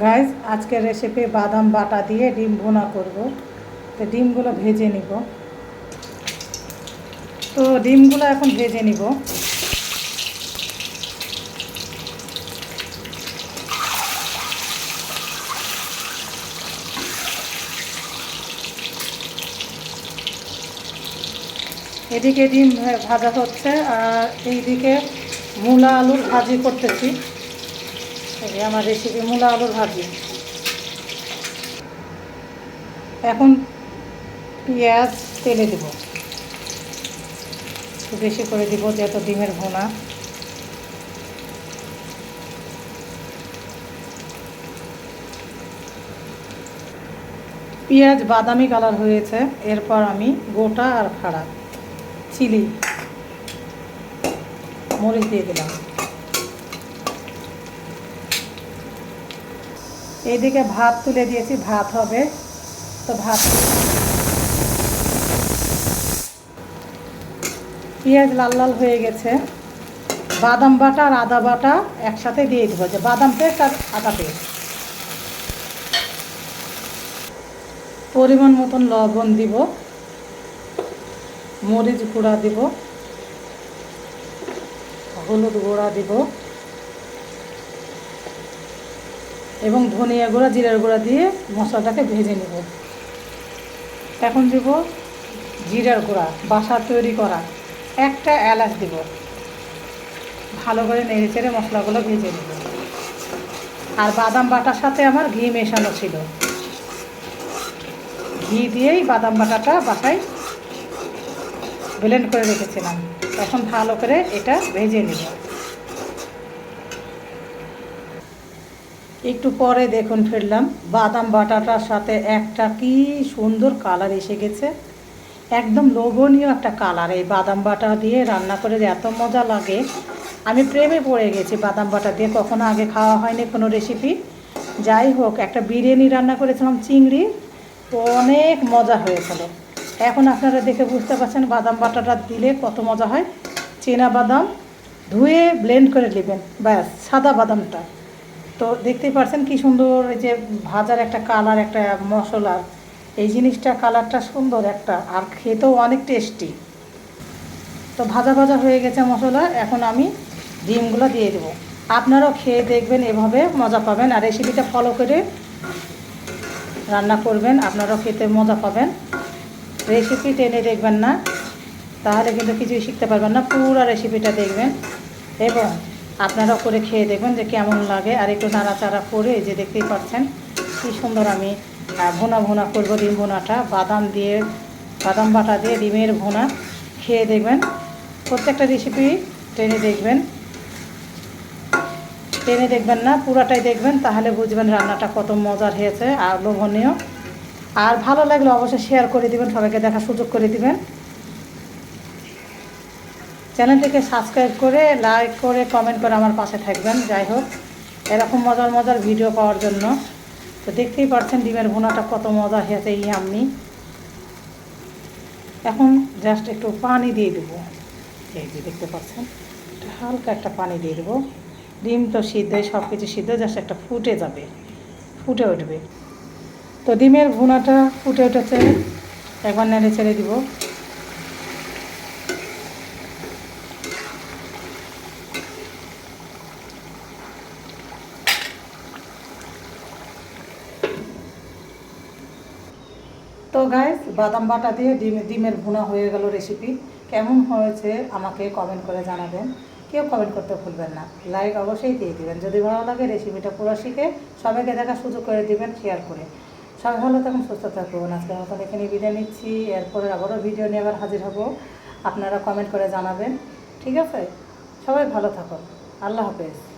Guys আজকের recipe বাদাম বাটা দিয়ে ডিম ভুনা করব। তো ডিমগুলো ভেজে নিব। তো ডিমগুলো এখন ভেজে নিব। এদিকে ডিম ভাজা হচ্ছে, আর এইদিকে মূলা আলুর ভাজি করতেছি। এই আমার রেসিপি মূলা, আলুর ভাজি। এখন পেঁয়াজ তেলে দেব। একটু বেশি করে দিব যেহেতু ডিমের ভোনা। পেঁয়াজ বাদামি কালার হয়েছে, এরপর আমি গোটা আর খাড়া, চিলি, মরিচ দিয়ে দিলাম। এইদিকে ভাত তুলে দিয়েছি, ভাত হবে। তো ভাত পেঁয়াজ লাল লাল হয়ে গেছে। বাদাম বাটা আর আদা বাটা একসাথে দিয়ে দেবো, যে বাদাম পেস্ট আর আদা পেস্ট। পরিমাণ মতন লবণ দিব, মরিচ গুঁড়া দিব, হলুদ গুঁড়া দিব। এবং ধনিয়া গুঁড়া, জিরার গুঁড়া দিয়ে মশলাটাকে ভেজে নেব। এখন দিব জিরার গুঁড়া, বাসা তৈরি করা। একটা এলাচ দিব। ভালো করে নেড়ে চেড়ে মশলাগুলো ভেজে নেব। আর বাদাম বাটার সাথে আমার ঘি মেশানো ছিল। ঘি দিয়েই বাদাম বাটাটা বাসায় ব্লেন্ড করে রেখেছিলাম। এখন ভালো করে এটা ভেজে নেব। একটু পরে দেখুন ফিরলাম। বাদাম বাটাটার সাথে একটা কি সুন্দর কালার এসে গেছে। একদম লোভনীয় একটা কালার এই বাদাম বাটা দিয়ে রান্না করে এত মজা লাগে। আমি প্রেমে পড়ে গেছি বাদাম বাটা দিয়ে, কখনো আগে খাওয়া হয়নি কোনো রেসিপি যাই হোক, একটা বিরিয়ানি রান্না করেছিলাম, চিংড়ি, তো অনেক মজা হয়েছিল। এখন আপনারা দেখে বুঝতে পারছেন বাদাম বাটাটা দিলে কত মজা হয়। চীনা বাদাম ধুয়ে ব্লেন্ড করে নেবেন, ব্যাস, সাদা বাদামটা। তো দেখতেই পারছেন কি সুন্দর যে ভাজার একটা কালার একটা মশলা এই জিনিসটা কালারটা সুন্দর একটা, আর খেতেও অনেক টেস্টি তো ভাজা ভাজা হয়ে গেছে মশলা, এখন আমি ডিমগুলো দিয়ে দেবো। আপনারাও খেয়ে দেখবেন, এভাবে মজা পাবেন, আর রেসিপিটা ফলো করে রান্না করবেন, আপনারাও খেতে মজা পাবেন। রেসিপি টেনে দেখবেন না, তাহলে কিন্তু কিছুই শিখতে পারবেন না, পুরো রেসিপিটা দেখবেন। এবং আপনারাও করে খেয়ে দেখবেন যে কেমন লাগে। আর একটু নাড়াচাড়া করে যে দেখতেই পাচ্ছেন, কি সুন্দর আমি ভুনা ভুনা করব ডিম ভুনাটা। বাদাম দিয়ে, বাদাম বাটা দিয়ে ডিমের ভুনা খেয়ে দেখবেন। প্রত্যেকটা রেসিপি টেনে দেখবেন। টেনে দেখবেন না, পুরাটাই দেখবেন, তাহলে বুঝবেন রান্নাটা কত মজার হয়েছে আর লোভনীয়। আর ভালো লাগলে অবশ্যই শেয়ার করে দিবেন, সবাইকে দেখার সুযোগ করে দিবেন। চ্যানেলটিকে সাবস্ক্রাইব করে, লাইক করে, কমেন্ট করে আমার পাশে থাকবেন। যাই হোক, এরকম মজার মজার ভিডিও পাওয়ার জন্য। তো দেখতেই পাচ্ছেন ডিমের ভুনাটা কত মজা হয়েছে এই আমি এখন জাস্ট একটু পানি দিয়ে দেবো। এই যে দেখতে পাচ্ছেন হালকা একটা পানি দিয়ে দেবো। ডিম তো সিদ্ধ সব কিছু সিদ্ধ জাস্ট একটা ফুটে যাবে, ফুটে উঠবে। তো ডিমের ভুনাটা ফুটে উঠেছে, একবার নেড়ে ছেড়ে দিব। তো গাইস বাদাম বাটা দিয়ে ডিম, ডিমের ভুনা হয়ে গেল রেসিপি কেমন হয়েছে আমাকে কমেন্ট করে জানাবেন। কেউ কমেন্ট করতে ভুলবেন না। লাইক অবশ্যই দিয়ে দিবেন। যদি ভালো লাগে রেসিপিটা পুরো শিখে সবাইকে দেখার সুযোগ করে দিবেন শেয়ার করে। সবাই ভালো থাকুন, সুস্থ থাকুন। আজকের মতন এখানে বিদায় নিচ্ছি। এরপরে আবারও ভিডিও নিয়ে আবার হাজির হব। আপনারা কমেন্ট করে জানাবেন। ঠিক আছে? সবাই ভালো থাকুন। আল্লাহ হাফেজ।